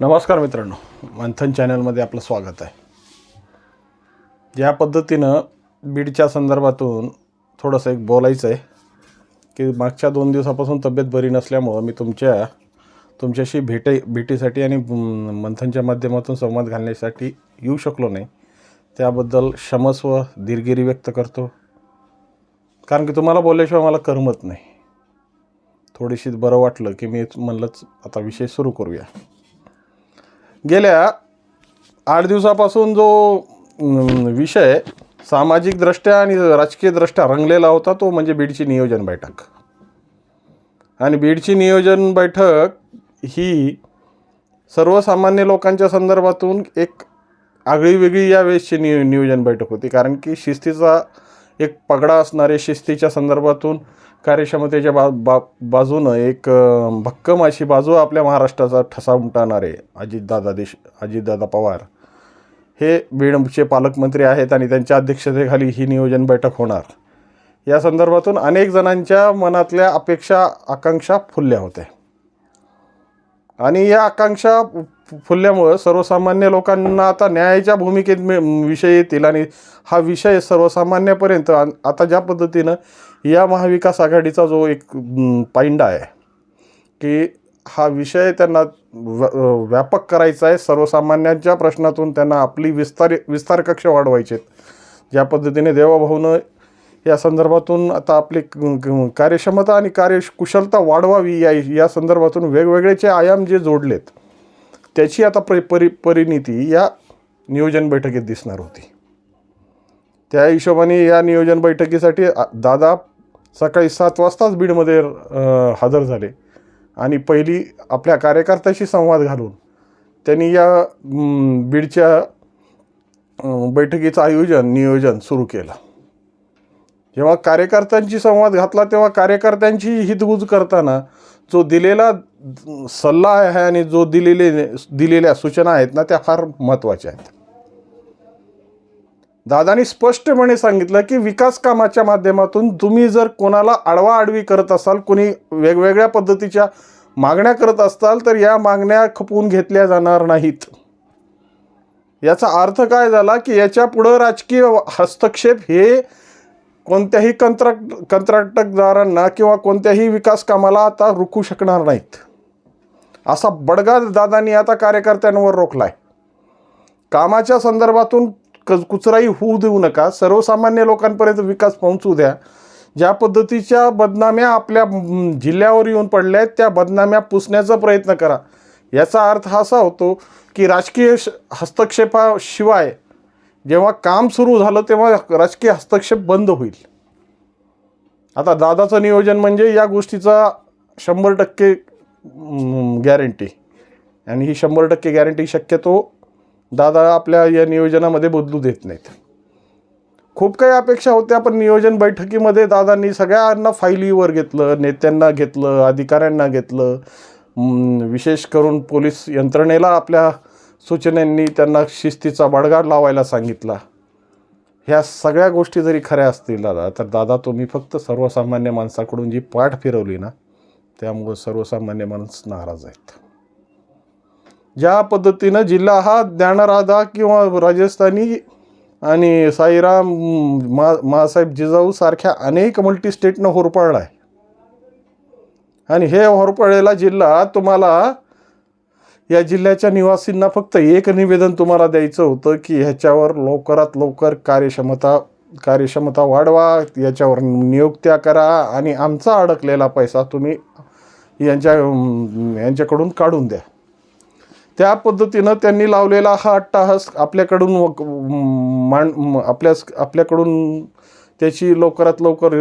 नमस्कार मित्रांनो. मंथन चॅनलमध्ये आपलं स्वागत आहे. ज्या पद्धतीनं बीडच्या संदर्भातून थोडंसं एक बोलायचं आहे की मागच्या दोन दिवसापासून तब्येत बरी नसल्यामुळं मी तुमच्या तुमच्याशी भेटे भेटीसाठी आणि मंथनच्या माध्यमातून संवाद घालण्यासाठी येऊ शकलो नाही. त्याबद्दल क्षमस्व दिलगिरी व्यक्त करतो. कारण की तुम्हाला बोलल्याशिवाय मला करमत नाही. थोडीशी बरं वाटलं की मी म्हणलंच आता विषय सुरू करूया. गेल्या आठ दिवसापासून जो विषय सामाजिकदृष्ट्या आणि राजकीयदृष्ट्या रंगलेला होता तो म्हणजे बीडची नियोजन बैठक. आणि बीडची नियोजन बैठक ही सर्वसामान्य लोकांच्या संदर्भातून एक आगळी वेगळी या वेळेसची नियो नियोजन बैठक होती. कारण की शिस्तीचा एक पगडा असणारे शिस्तीच्या संदर्भातून कार्यक्षमतेच्या बा बा बाजूनं एक भक्कम अशी बाजू आपल्या महाराष्ट्राचा ठसा उमटवणारे अजितदादा देश अजितदादा पवार. हे बीडचे पालकमंत्री आहेत आणि त्यांच्या अध्यक्षतेखाली ही नियोजन बैठक होणार. या संदर्भातून अनेक जणांच्या मनातल्या अपेक्षा आकांक्षा फुलल्या होत्या. आणि या आकांक्षा फुलल्यामुळं सर्वसामान्य लोकांना आता न्यायाच्या भूमिकेत मे- विषय येतील आणि हा विषय सर्वसामान्यापर्यंत आता ज्या पद्धतीनं या महाविकास आघाडीचा जो एक पाइंडा आहे की हा विषय त्यांना व्यापक करायचा आहे सर्वसामान्यांच्या प्रश्नातून त्यांना आपली विस्तार विस्तार कक्ष वाढवायचे आहेत ज्या पद्धतीने देवाभाऊनं या संदर्भातून आता आपली क- कार्यक्षमता आणि कार्यकुशलता वाढवावी या या संदर्भातून वेगवेगळेचे आयाम जे जोडलेत त्याची आता परि परि परिणिती या नियोजन बैठकीत दिसणार होती. त्या हिशोबाने या नियोजन बैठकीसाठी दादा सकाळी सात वाजताच बीडमध्ये हजर झाले. आणि पहिली आपल्या कार्यकर्त्याशी संवाद घालून त्यांनी या बीडच्या बैठकीचं आयोजन नियोजन सुरू केलं. जेव्हा कार्यकर्त्यांशी संवाद घातला तेव्हा कार्यकर्त्यांची हितगुज करताना जो दिलेला सल्ला आहे आणि जो दिलेले दिलेल्या सूचना आहेत ना त्या फार महत्त्वाच्या आहेत. दादानी स्पष्टपणे सांगितलं की विकास कामाच्या माध्यमातून तुम्ही जर कोणाला आडवा आडवी करत असाल कोणी वेगवेगळ्या पद्धतीच्या मागण्या करत असताल तर या मागण्या खपवून घेतल्या जाणार नाहीत. याचा अर्थ काय झाला की याच्या पुढं राजकीय हस्तक्षेप हे कोणत्याही कंत्राट कंत्राटकदारांना किंवा कोणत्याही विकास कामाला आता रुखू शकणार नाहीत. असा बडगा दादांनी आता कार्यकर्त्यांवर रोखलाय. कामाच्या संदर्भातून क कुचराई होऊ देऊ नका. सर्वसामान्य लोकांपर्यंत विकास पोहोचू द्या. ज्या पद्धतीच्या बदनाम्या आपल्या जिल्ह्यावर येऊन पडल्या आहेत त्या बदनाम्या पुसण्याचा प्रयत्न करा. याचा अर्थ असा होतो की राजकीय श- हस्तक्षेपाशिवाय जेव्हा काम सुरू झालं तेव्हा राजकीय हस्तक्षेप बंद होईल. आता दादाचं नियोजन म्हणजे या गोष्टीचा शंभर टक्के गॅरंटी आणि ही शंभर टक्के गॅरंटी शक्यतो दादा आपल्या या नियोजनामध्ये बदलू देत नाहीत. खूप काही अपेक्षा होत्या पण नियोजन बैठकीमध्ये दादांनी सगळ्यांना फायलीवर घेतलं नेत्यांना घेतलं अधिकाऱ्यांना घेतलं. विशेष करून पोलीस यंत्रणेला आपल्या सूचनांनी त्यांना शिस्तीचा बडगाड लावायला सांगितला. ह्या सगळ्या गोष्टी जरी खऱ्या असतील दादा तर दादा तुम्ही फक्त सर्वसामान्य माणसाकडून जी पाठ फिरवली ना त्यामुळं सर्वसामान्य माणूस नाराज आहेत. ज्या पद्धतीनं जिल्हा हा ज्ञानराधा किंवा राजस्थानी आणि साईराम मा मासाहेब जिजाऊ सारख्या अनेक मल्टी स्टेटनं होरपळला आहे आणि हे होरपळलेला जिल्हा तुम्हाला या जिल्ह्याच्या निवासींना फक्त एक निवेदन तुम्हाला द्यायचं होतं की ह्याच्यावर लवकरात लवकर कार्यक्षमता कार्यक्षमता वाढवा याच्यावर नियुक्त्या करा आणि आमचा अडकलेला पैसा तुम्ही यांच्या यांच्याकडून काढून द्या. त्या पद्धतीनं त्यांनी लावलेला हा अट्टाहास आपल्याकडून वक- मान आपल्या आपल्याकडून त्याची लवकरात लवकर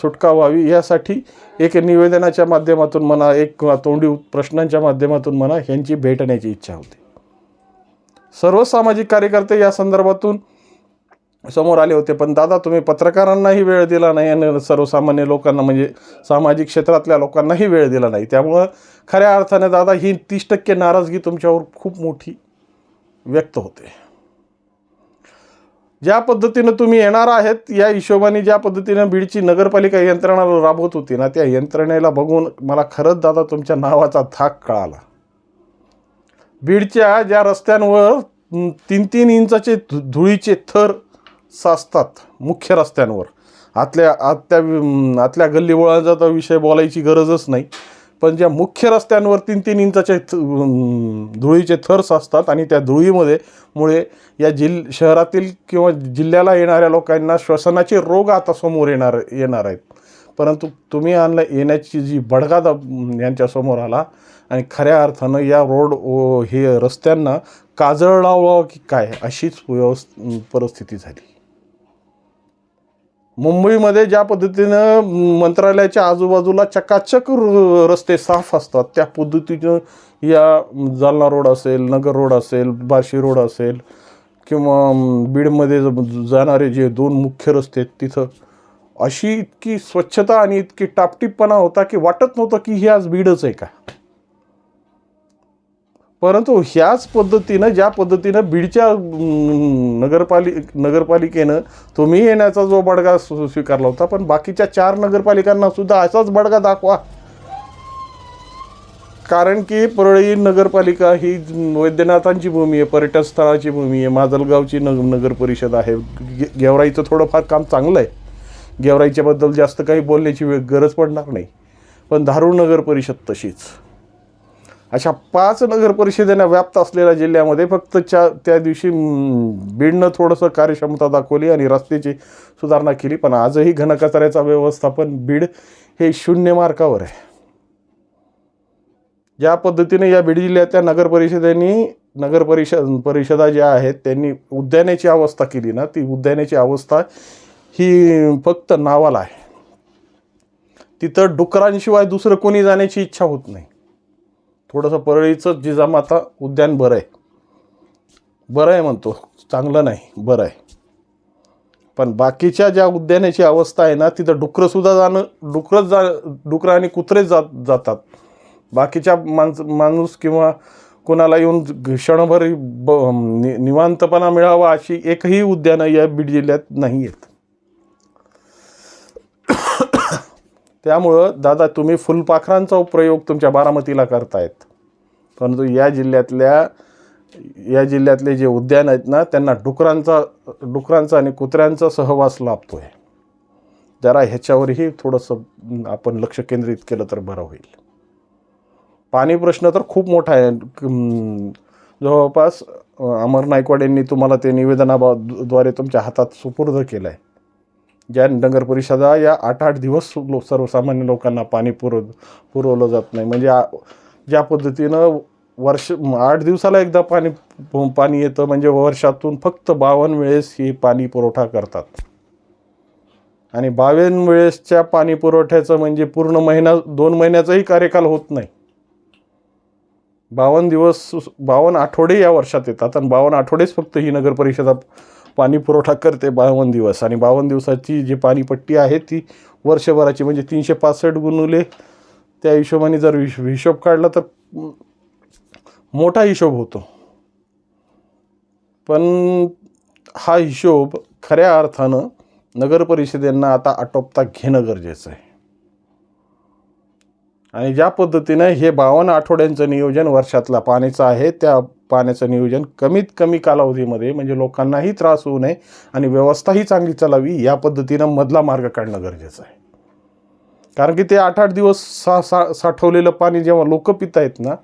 सुटका व्हावी यासाठी एक निवेदनाच्या माध्यमातून म्हणा एक तोंडी प्रश्नांच्या माध्यमातून म्हणा ह्यांची भेटण्याची इच्छा होती. सर्व सामाजिक कार्यकर्ते या संदर्भातून समोर आले होते पण दादा तुम्ही पत्रकारांनाही वेळ दिला नाही आणि सर्वसामान्य लोकांना म्हणजे सामाजिक क्षेत्रातल्या लोकांनाही वेळ दिला नाही. त्यामुळं खऱ्या अर्थाने दादा ही तीस टक्के नाराजगी तुमच्यावर खूप मोठी व्यक्त होते. ज्या पद्धतीनं तुम्ही येणार आहेत या हिशोबाने ज्या पद्धतीनं बीडची नगरपालिका यंत्रणा राबवत होती ना त्या यंत्रणेला बघून मला खरंच दादा तुमच्या नावाचा थाक कळाला. बीडच्या ज्या रस्त्यांवर तीन तीन इंचाचे धु- धुळीचे थर साचतात मुख्य रस्त्यांवर. आतल्या आतल्या आतल्या गल्लीबोळांचा तर विषय बोलायची गरजच नाही. पण ज्या मुख्य रस्त्यांवर तीन तीन इंचाचे थ- धुळीचे थर साचतात आणि त्या धुळीमध्ये मुळे या जिल शहरातील किंवा जिल्ह्याला येणाऱ्या लोकांना श्वसनाचे रोग आता समोर येणार येणार आहेत. परंतु तुम्ही आणलं येण्याची जी बडगा दा यांच्यासमोर आला आणि खऱ्या अर्थानं या रोड ओ, हे रस्त्यांना काजळ लावावं की काय अशीच व्यवस्थ परिस्थिती झाली. मुंबईमध्ये ज्या पद्धतीनं मंत्रालयाच्या आजूबाजूला चकाचक रस्ते साफ असतात त्या पद्धतीनं या जालना रोड असेल नगर रोड असेल बार्शी रोड असेल किंवा बीडमध्ये जाणारे जे दोन मुख्य रस्ते आहेत तिथं अशी इतकी स्वच्छता आणि इतकी टापटीपणा होता की वाटत नव्हतं की ही आज बीडच आहे का? परंतु ह्याच पद्धतीनं ज्या पद्धतीनं बीडच्या अं, नगरपालि नगरपालिकेनं तुम्ही येण्याचा जो बडगा स्वीकारला होता पण बाकीच्या चार नगरपालिकांना सुद्धा असाच बडगा दाखवा. कारण की परळी नगरपालिका ही वैद्यनाथांची भूमी आहे पर्यटन स्थळाची भूमी आहे माजलगावची नग नगर परिषद आहे. गे- गेवराईचं थोडंफार काम चांगलं आहे. गेवराईच्याबद्दल जास्त काही बोलण्याची वे- गरज पडणार नाही. पण धारूर नगर परिषद तशीच. अशा पाच नगर परिषदेने व्याप्त असलेल्या जिल्ह्यामध्ये फक्त च्या त्या दिवशी बीडनं थोडंसं कार्यक्षमता दाखवली आणि रस्त्याची सुधारणा केली. पण आजही घनकचऱ्याचा व्यवस्थापन बीड हे शून्य मार्कावर आहे. ज्या पद्धतीने या बीड जिल्ह्यातल्या नगर परिषदेनी नगर परिषद परिषदा ज्या आहेत त्यांनी उद्यानाची अवस्था केली ना ती उद्यानाची अवस्था ही फक्त नावाला आहे. तिथं डुकरांशिवाय दुसरं कोणी जाण्याची इच्छा होत नाही. थोडंसं परळीचं जिजामाता उद्यान बरं आहे. बरं आहे म्हणतो. चांगलं नाही बरं आहे. पण बाकीच्या ज्या उद्यानाची अवस्था आहे ना तिथं डुकरंसुद्धा जाणं डुकरंच जा डुकरं आणि कुत्रेच जात जातात. बाकीच्या माणस माणूस किंवा कोणाला येऊन क्षणभर ब नि निवांतपणा मिळावा अशी एकही उद्यानं या बीड जिल्ह्यात नाही आहेत. त्यामुळं दादा तुम्ही फुलपाखरांचा प्रयोग तुमच्या बारामतीला करतायत. परंतु या जिल्ह्यातल्या या जिल्ह्यातले जे उद्यान आहेत ना त्यांना डुकरांचा डुकरांचा आणि कुत्र्यांचा सहवास लाभतो आहे जरा ह्याच्यावरही थोडंसं आपण लक्ष केंद्रित केलं तर बरं होईल. पाणी प्रश्न तर खूप मोठा आहे. जवळपास अमर नायकवाड यांनी तुम्हाला ते निवेदनाद्वारे तुमच्या हातात सुपूर्द केलं आहे ज्या नगर परिषदा या आठ आठ दिवस लो सर्वसामान्य लोकांना पाणी पुरव पुरवलं जात नाही. म्हणजे ज्या पद्धतीनं वर्ष आठ दिवसाला एकदा पाणी पाणी येतं म्हणजे वर्षातून फक्त बावन्न वेळेस ही पाणी पुरवठा करतात. आणि बावन्न वेळेसच्या पाणी पुरवठ्याचं म्हणजे पूर्ण महिना दोन महिन्याचाही कार्यकाल होत नाही. बावन्न दिवस बावन्न आठवडे या वर्षात येतात आणि बावन्न आठवडेच फक्त ही नगर परिषदा पाणी पुरवठा करते बावन्न दिवस. आणि बावन्न दिवसाची जी पाणीपट्टी आहे ती वर्षभराची म्हणजे तीनशे पासष्ट गुणुले त्या हिशोबाने जर हिश हिशोब काढला तर मोठा हिशोब होतो. पण हा हिशोब खऱ्या अर्थानं नगर परिषदेंना आता आटोपता घेणं गरजेचं आहे. आणि ज्या पद्धतीनं हे बावन्न आठवड्यांचं नियोजन वर्षातला पाण्याचं आहे त्या पाण्याचं नियोजन कमीत कमी कालावधीमध्ये म्हणजे लोकांनाही त्रास होऊ नये आणि व्यवस्थाही चांगली चालावी या पद्धतीनं मधला मार्ग काढणं गरजेचं आहे. कारण की ते आठ आठ दिवस सा सा साठवलेलं पाणी जेव्हा लोक पित आहेत ना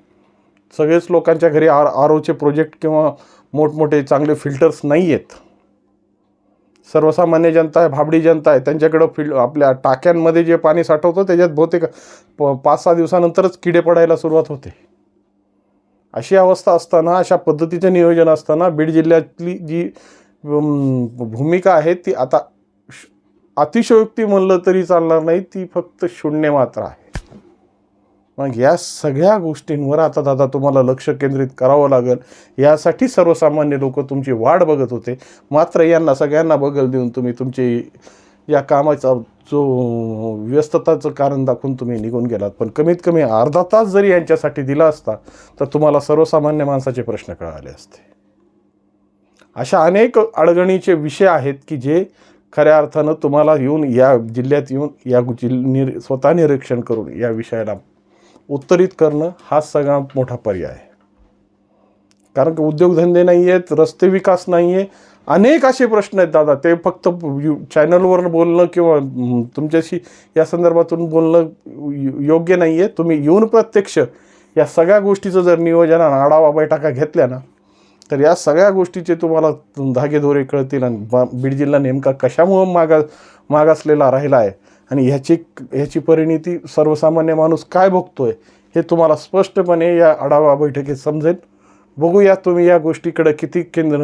सगळेच लोकांच्या घरी आर आर ओचे प्रोजेक्ट किंवा मोठमोठे चांगले फिल्टर्स नाही आहेत सर्वसामान्य जनता आहे भाबडी जनता आहे त्यांच्याकडं फिल आपल्या टाक्यांमध्ये जे पाणी साठवतं त्याच्यात बहुतेक प पाच सहा दिवसानंतरच किडे पडायला सुरुवात होते. अशी अवस्था असताना अशा पद्धतीचं नियोजन असताना बीड जिल्ह्यातली जी भूमिका आहे ती आता श- अतिशयोक्ती म्हणलं तरी चालणार नाही ती फक्त शून्य मात्र आहे. मग या सगळ्या गोष्टींवर आता दादा तुम्हाला लक्ष केंद्रित करावं लागेल. यासाठी सर्वसामान्य लोक तुमची वाट बघत होते. मात्र यांना सगळ्यांना बगल देऊन तुम्ही तुमची या कामाचा जो व्यस्तताचं कारण दाखवून तुम्ही निघून गेलात. पण कमीत कमी अर्धा तास जरी यांच्यासाठी दिला असता तर तुम्हाला सर्वसामान्य माणसाचे प्रश्न कळाले असते. अशा अनेक अडचणीचे विषय आहेत की जे खऱ्या अर्थानं तुम्हाला येऊन या जिल्ह्यात येऊन या जिल निर स्वतः निरीक्षण करून या विषयाला उत्तरित करणं हा सगळा मोठा पर्याय आहे. कारण की उद्योगधंदे नाही आहेत रस्ते विकास नाही आहे अनेक असे प्रश्न आहेत दादा. ते फक्त यू चॅनलवर बोलणं किंवा तुमच्याशी या संदर्भातून बोलणं योग्य नाही आहे तुम्ही येऊन प्रत्यक्ष या सगळ्या गोष्टीचं जर नियोजन आणि आढावा बैठका घेतल्या ना तर या सगळ्या गोष्टीचे तुम्हाला धागेदोरे कळतील आणि बा- बीड जिल्हा नेमका कशामुळं मागा मागासलेला राहिला आहे आणि ह्याची ह्याची परिणिती सर्वसामान्य माणूस काय भोगतोय हे तुम्हाला स्पष्टपणे या आढावा बैठकीत समजेल. बघूया तुम्ही या गोष्टीकडे किती केंद्र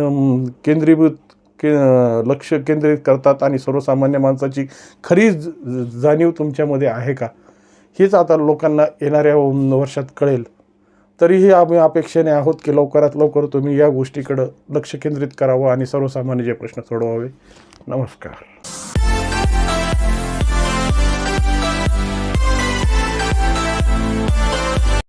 केंद्रीभूत के लक्ष केंद्रित करतात आणि सर्वसामान्य माणसाची खरी ज- जाणीव तुमच्यामध्ये आहे का? हेच आता लोकांना येणाऱ्या वर्षात कळेल. तरीही आम्ही अपेक्षेने आहोत की लवकरात लवकर तुम्ही या गोष्टीकडं लक्ष केंद्रित करावं आणि सर्वसामान्य जे प्रश्न सोडवावे. नमस्कार.